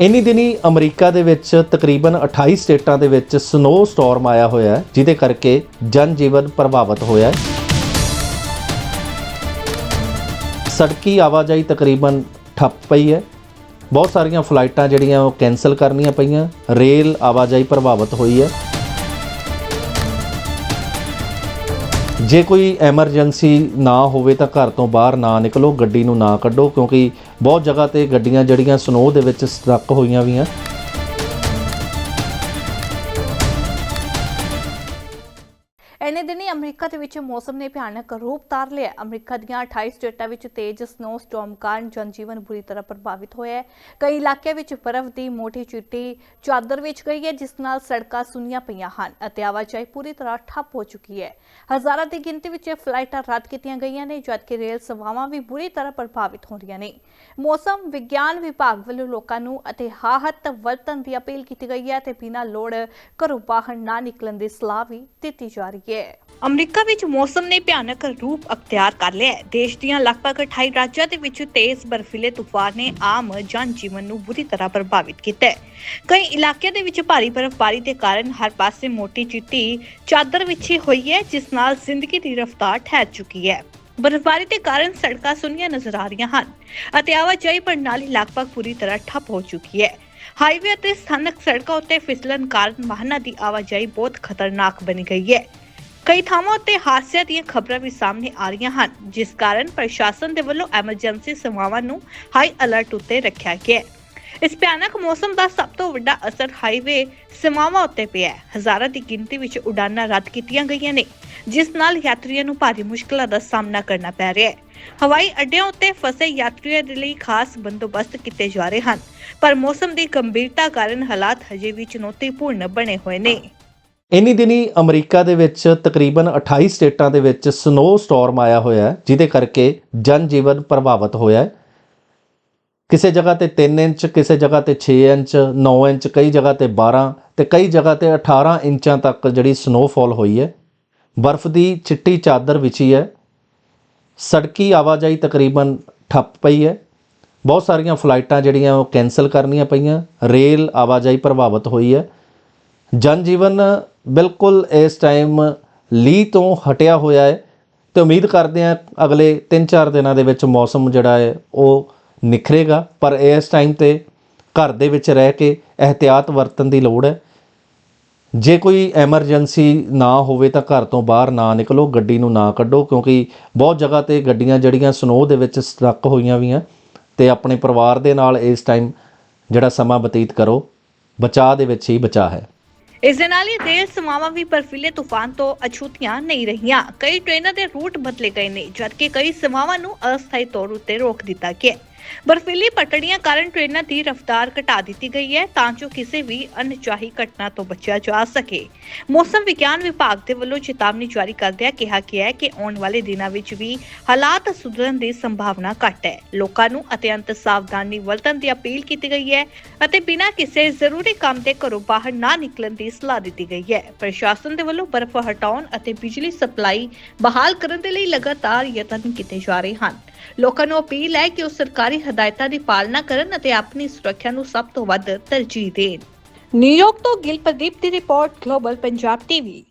ਇਨੀ ਦਿਨੀ ਅਮਰੀਕਾ ਦੇ ਵਿੱਚ ਤਕਰੀਬਨ 28 ਸਟੇਟਾਂ ਦੇ ਵਿੱਚ ਸਨੋ ਸਟਾਰਮ ਆਇਆ ਹੋਇਆ ਹੈ, ਜਿਹਦੇ ਕਰਕੇ ਜਨ ਜੀਵਨ ਪ੍ਰਭਾਵਿਤ ਹੋਇਆ ਹੈ। ਸੜਕੀ ਆਵਾਜਾਈ ਤਕਰੀਬਨ ਠੱਪ ਪਈ ਹੈ। ਬਹੁਤ ਸਾਰੀਆਂ ਫਲਾਈਟਾਂ ਜਿਹੜੀਆਂ ਉਹ ਕੈਨਸਲ ਕਰਨੀਆਂ ਪਈਆਂ, ਰੇਲ ਆਵਾਜਾਈ ਪ੍ਰਭਾਵਿਤ ਹੋਈ ਹੈ। ਜੇ ਕੋਈ ਐਮਰਜੈਂਸੀ ਨਾ ਹੋਵੇ ਤਾਂ ਘਰ ਤੋਂ ਬਾਹਰ ਨਾ ਨਿਕਲੋ, ਗੱਡੀ ਨੂੰ ਨਾ ਕੱਢੋ, ਕਿਉਂਕਿ ਬਹੁਤ ਜਗ੍ਹਾ ਤੇ ਗੱਡੀਆਂ ਜਿਹੜੀਆਂ ਸਨੋ ਦੇ ਵਿੱਚ ਸਟਕ ਹੋਈਆਂ ਵੀਆਂ ਇੰਨੇ ਦਿਨੀ ਅਮਰੀਕਾ ਦੇ ਵਿੱਚ ਮੌਸਮ ਨੇ ਭਿਆਨਕ ਰੂਪ ਧਾਰ ਲਿਆ। ਅਮਰੀਕਾ ਦੀਆਂ 28 ਸਟੇਟਾਂ ਵਿੱਚ ਤੇਜ਼ ਸਨੋ ਸਟਾਰਮ ਕਾਰਨ ਜਨਜੀਵਨ ਬੁਰੀ ਤਰ੍ਹਾਂ ਪ੍ਰਭਾਵਿਤ ਹੋਇਆ ਹੈ। ਕਈ ਇਲਾਕਿਆਂ ਵਿੱਚ ਬਰਫ਼ ਦੀ ਮੋਟੀ ਚਿੱਟੀ ਚਾਦਰ ਵਿੱਚ ਗਈ ਹੈ, ਜਿਸ ਨਾਲ ਸੜਕਾਂ ਸੁੰਨੀਆਂ ਪਈਆਂ ਹਨ ਅਤੇ ਆਵਾਜਾਈ ਪੂਰੀ ਤਰ੍ਹਾਂ ਠੱਪ ਹੋ ਚੁੱਕੀ ਹੈ। ਹਜ਼ਾਰਾਂ ਦੀ ਗਿਣਤੀ ਵਿੱਚ ਫਲਾਈਟਾਂ ਰੱਦ ਕੀਤੀਆਂ ਗਈਆਂ ਨੇ, ਜਦਕਿ ਰੇਲ ਸੇਵਾਵਾਂ ਵੀ ਬੁਰੀ ਤਰ੍ਹਾਂ ਪ੍ਰਭਾਵਿਤ ਹੋ ਰਹੀਆਂ ਨੇ। ਮੌਸਮ ਵਿਗਿਆਨ ਵਿਭਾਗ ਵੱਲੋਂ ਲੋਕਾਂ ਨੂੰ ਅਤੇ ਹਾਹਤ ਵਰਤਣ ਦੀ ਅਪੀਲ ਕੀਤੀ ਗਈ ਹੈ ਤੇ ਬਿਨਾਂ ਲੋੜ ਘਰੋਂ ਬਾਹਰ ਨਾ ਨਿਕਲਣ ਦੀ ਸਲਾਹ ਵੀ ਦਿੱਤੀ ਜਾ ਰਹੀ ਹੈ। ਅਮਰੀਕਾ ਵਿੱਚ ਮੌਸਮ ਨੇ ਭਿਆਨਕ ਰੂਪ ਅਖਤਿਆਰ ਕਰ ਲਿਆ ਹੈ। ਦੇਸ਼ ਦੀਆਂ ਲਗਭਗ 28 ਰਾਜਾਂ ਦੇ ਵਿੱਚ ਤੇਜ਼ ਬਰਫੀਲੇ ਤੂਫਾਨ ਨੇ ਆਮ ਜਨ ਜੀਵਨ ਨੂੰ ਬੁਰੀ ਤਰ੍ਹਾਂ ਪ੍ਰਭਾਵਿਤ ਕੀਤਾ ਹੈ। ਕਈ ਇਲਾਕਿਆਂ ਦੇ ਵਿੱਚ ਭਾਰੀ ਬਰਫ਼ਬਾਰੀ ਦੇ ਕਾਰਨ ਹਰ ਪਾਸੇ ਮੋਟੀ ਚਿੱਟੀ ਚਾਦਰ ਵਿਛੀ ਹੋਈ ਹੈ, ਜਿਸ ਨਾਲ ਜ਼ਿੰਦਗੀ ਦੀ ਰਫ਼ਤਾਰ ਠਹਿਰ ਚੁੱਕੀ ਹੈ। ਬਰਫ਼ਬਾਰੀ ਦੇ ਕਾਰਨ ਸੜਕਾਂ ਸੁੰਨੀਆਂ ਨਜ਼ਰ ਆ ਰਹੀਆਂ ਹਨ ਅਤੇ ਆਵਾਜਾਈ ਪ੍ਰਣਾਲੀ ਲਗਭਗ ਪੂਰੀ ਤਰ੍ਹਾਂ ਠੱਪ ਹੋ ਚੁੱਕੀ ਹੈ। ਹਾਈਵੇ ਅਤੇ ਸਥਾਨਕ ਸੜਕਾਂ ਉੱਤੇ ਫਿਸਲਣ ਕਾਰਨ ਵਾਹਨਾਂ ਦੀ ਆਵਾਜਾਈ ਬਹੁਤ ਖਤਰਨਾਕ ਬਣੀ ਗਈ ਹੈ। ਕਈ ਥਾਵਾਂ ਉੱਤੇ ਹਾਦਸਿਆਂ ਦੀਆਂ ਖਬਰਾਂ ਵੀ ਸਾਹਮਣੇ ਆ ਰਹੀਆਂ ਹਨ, ਜਿਸ ਕਾਰਨ ਪ੍ਰਸ਼ਾਸਨ ਦੇ ਵੱਲੋਂ ਐਮਰਜੈਂਸੀ ਸੇਵਾਵਾਂ ਨੂੰ ਹਾਈ ਅਲਰਟ ਉੱਤੇ ਰੱਖਿਆ ਗਿਆ ਹੈ। ਇਸ ਭਿਆਨਕ ਮੌਸਮ ਦਾ ਸਭ ਤੋਂ ਵੱਡਾ ਅਸਰ ਹਾਈਵੇ ਸੇਵਾਵਾਂ ਉੱਤੇ ਪਿਆ ਹੈ। ਹਜ਼ਾਰਾਂ ਦੀ ਗਿਣਤੀ ਵਿੱਚ ਉਡਾਨਾਂ ਰੱਦ ਕੀਤੀਆਂ ਗਈਆਂ ਨੇ, ਜਿਸ ਨਾਲ ਯਾਤਰੀਆਂ ਨੂੰ ਭਾਰੀ ਮੁਸ਼ਕਲਾਂ ਦਾ ਸਾਹਮਣਾ ਕਰਨਾ ਪੈ ਰਿਹਾ ਹੈ। ਹਵਾਈ ਅੱਡਿਆਂ ਉੱਤੇ ਫਸੇ ਯਾਤਰੀਆਂ ਦੇ ਲਈ ਖਾਸ ਬੰਦੋਬਸਤ ਕੀਤੇ ਜਾ ਰਹੇ ਹਨ, ਪਰ ਮੌਸਮ ਦੀ ਗੰਭੀਰਤਾ ਕਾਰਨ ਹਾਲਾਤ ਹਜੇ ਵੀ ਚੁਣੌਤੀਪੂਰਨ ਬਣੇ ਹੋਏ ਨੇ। ਇਨੀ ਦਿਨੀ ਅਮਰੀਕਾ ਦੇ ਵਿੱਚ ਤਕਰੀਬਨ 28 ਸਟੇਟਾਂ ਦੇ ਵਿੱਚ ਸਨੋ ਸਟਾਰਮ ਆਇਆ ਹੋਇਆ ਹੈ, ਜਿਹਦੇ ਕਰਕੇ ਜਨ ਜੀਵਨ ਪ੍ਰਭਾਵਿਤ ਹੋਇਆ ਹੈ। ਕਿਸੇ ਜਗ੍ਹਾ ਤੇ 3 ਇੰਚ, ਕਿਸੇ ਜਗ੍ਹਾ ਤੇ 6 ਇੰਚ 9 ਇੰਚ, ਕਈ ਜਗ੍ਹਾ ਤੇ 12 ਤੇ ਕਈ ਜਗ੍ਹਾ ਤੇ 18 ਇੰਚਾਂ ਤੱਕ ਜਿਹੜੀ ਸਨੋਫਾਲ ਹੋਈ ਹੈ। ਬਰਫ਼ ਦੀ ਚਿੱਟੀ ਚਾਦਰ ਵਿਛੀ ਹੈ। ਸੜਕੀ ਆਵਾਜਾਈ ਤਕਰੀਬਨ ਠੱਪ ਪਈ ਹੈ। ਬਹੁਤ ਸਾਰੀਆਂ ਫਲਾਈਟਾਂ ਜਿਹੜੀਆਂ ਉਹ ਕੈਨਸਲ ਕਰਨੀਆਂ ਪਈਆਂ। ਰੇਲ ਆਵਾਜਾਈ ਪ੍ਰਭਾਵਿਤ ਹੋਈ ਹੈ। ਜਨ ਜੀਵਨ ਬਿਲਕੁਲ ਇਸ ਟਾਈਮ ਲੀ ਤੋਂ ਹਟਿਆ ਹੋਇਆ ਹੈ ਤੇ ਉਮੀਦ ਕਰਦੇ ਹਾਂ ਅਗਲੇ 3-4 ਦਿਨਾਂ ਦੇ ਵਿੱਚ ਮੌਸਮ ਜਿਹੜਾ ਹੈ ਉਹ ਨਿਖਰੇਗਾ, ਪਰ ਇਸ ਟਾਈਮ ਤੇ ਘਰ ਦੇ ਵਿੱਚ ਰਹਿ ਕੇ ਅਹਤਿਆਤ ਵਰਤਣ ਦੀ ਲੋੜ ਹੈ। ਜੇ ਕੋਈ ਐਮਰਜੈਂਸੀ ਨਾ ਹੋਵੇ ਤਾਂ ਘਰ ਤੋਂ ਬਾਹਰ ਨਾ ਨਿਕਲੋ, ਗੱਡੀ ਨੂੰ ਨਾ ਕੱਢੋ, ਕਿਉਂਕਿ ਬਹੁਤ ਜਗ੍ਹਾ ਤੇ ਗੱਡੀਆਂ ਜਿਹੜੀਆਂ ਸਨੋ ਦੇ ਵਿੱਚ ਸਟਕ ਹੋਈਆਂ ਵੀਆਂ ਤੇ ਆਪਣੇ ਪਰਿਵਾਰ ਦੇ ਨਾਲ ਇਸ ਟਾਈਮ ਜਿਹੜਾ ਸਮਾਂ ਬਤੀਤ ਕਰੋ, ਬਚਾਅ ਦੇ ਵਿੱਚ ਹੀ ਬਚਾਅ ਹੈ। ਇਸ ਦੇ ਨਾਲ ਹੀ ਰੇਲ ਸੇਵਾਵਾਂ ਵੀ ਬਰਫੀਲੇ ਤੂਫਾਨ ਤੋਂ ਅਛੂਤੀਆਂ ਨਹੀਂ ਰਹੀਆਂ। ਕਈ ਟ੍ਰੇਨਾਂ ਦੇ ਰੂਟ ਬਦਲੇ ਗਏ ਨੇ, ਜਦਕਿ ਕਈ ਸੇਵਾਵਾਂ ਨੂੰ ਅਸਥਾਈ ਤੌਰ ਉੱਤੇ ਰੋਕ ਦਿੱਤਾ ਗਿਆ ਬਰਫੀਲੀ ਪਟੜੀਆਂ ਕਾਰਨ ਟ੍ਰੇਨਾਂ ਦੀ ਰਫ਼ਤਾਰ ਘਟਾ ਦਿੱਤੀ ਗਈ ਹੈ ਤਾਂ ਜੋ ਕਿਸੇ ਵੀ ਅਣਚਾਹੀ ਘਟਨਾ ਤੋਂ ਬਚਿਆ ਜਾ ਸਕੇ। ਮੌਸਮ ਵਿਗਿਆਨ ਵਿਭਾਗ ਦੇ ਵੱਲੋਂ ਚੇਤਾਵਨੀ ਜਾਰੀ ਕਰਦਿਆਂ ਕਿਹਾ ਗਿਆ ਹੈ ਕਿ ਆਉਣ ਵਾਲੇ ਦਿਨਾਂ ਵਿੱਚ ਵੀ ਹਾਲਾਤ ਸੁਧਰਨ ਦੀ ਸੰਭਾਵਨਾ ਘੱਟ ਹੈ। ਲੋਕਾਂ ਨੂੰ ਅਤਿਅੰਤ ਸਾਵਧਾਨੀ ਵਰਤਣ ਦੀ ਅਪੀਲ ਕੀਤੀ ਗਈ ਹੈ ਅਤੇ ਬਿਨਾਂ ਕਿਸੇ ਜ਼ਰੂਰੀ ਕੰਮ ਦੇ ਘਰੋਂ ਬਾਹਰ ਨਾ ਨਿਕਲਣ ਦੀ ਸਲਾਹ ਦਿੱਤੀ ਗਈ ਹੈ। ਪ੍ਰਸ਼ਾਸਨ ਦੇ ਵੱਲੋਂ ਬਰਫ਼ ਹਟਾਉਣ ਅਤੇ ਬਿਜਲੀ ਸਪਲਾਈ ਬਹਾਲ ਕਰਨ ਦੇ ਲਈ ਲਗਾਤਾਰ ਯਤਨ ਕੀਤੇ ਜਾ ਰਹੇ ਹਨ। ਲੋਕਾਂ ਨੂੰ ਅਪੀਲ ਹੈ ਕਿ ਉਹ ਸਰਕਾਰੀ ਹਦਾਇਤਾਂ ਦੀ ਪਾਲਣਾ ਕਰਨ ਅਤੇ ਆਪਣੀ ਸੁਰੱਖਿਆ ਨੂੰ ਸਭ ਤੋਂ ਵੱਧ ਤਰਜੀਹ ਦੇਣ। ਨਿਊਯਾਰਕ ਤੋਂ ਗਿਲ ਪ੍ਰਦੀਪ ਦੀ ਰਿਪੋਰਟ, ਗਲੋਬਲ ਪੰਜਾਬ ਟੀਵੀ।